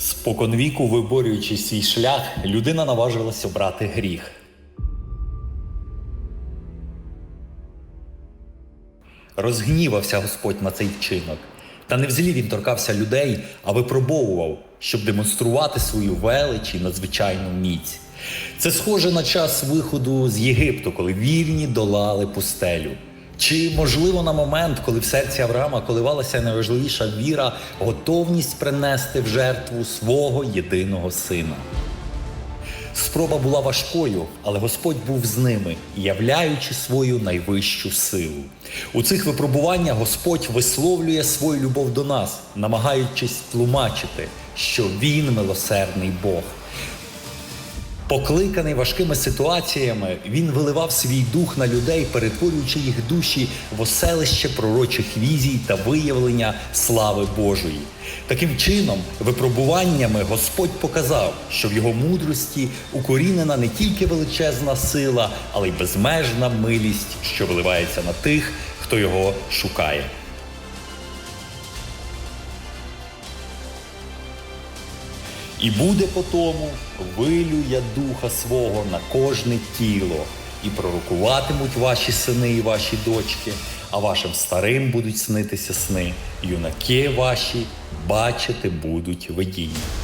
Споконвіку виборюючи свій шлях, людина наважилась обрати гріх. Розгнівався Господь на цей вчинок. Та не в злі він торкався людей, а випробовував, щоб демонструвати свою велич і надзвичайну міць. Це схоже на час виходу з Єгипту, коли вірні долали пустелю. Чи можливо на момент, коли в серці Авраама коливалася найважливіша віра, готовність принести в жертву свого єдиного сина? Спроба була важкою, але Господь був з ними, являючи свою найвищу силу. У цих випробуваннях Господь висловлює свою любов до нас, намагаючись тлумачити, що Він милосердний Бог. Покликаний важкими ситуаціями, він виливав свій дух на людей, перетворюючи їх душі в оселище пророчих візій та виявлення слави Божої. Таким чином, випробуваннями Господь показав, що в його мудрості укорінена не тільки величезна сила, але й безмежна милість, що виливається на тих, хто його шукає. І буде по тому, вилю я духа свого на кожне тіло, і пророкуватимуть ваші сини і ваші дочки, а вашим старим будуть снитися сни, юнаки ваші бачити будуть видіння.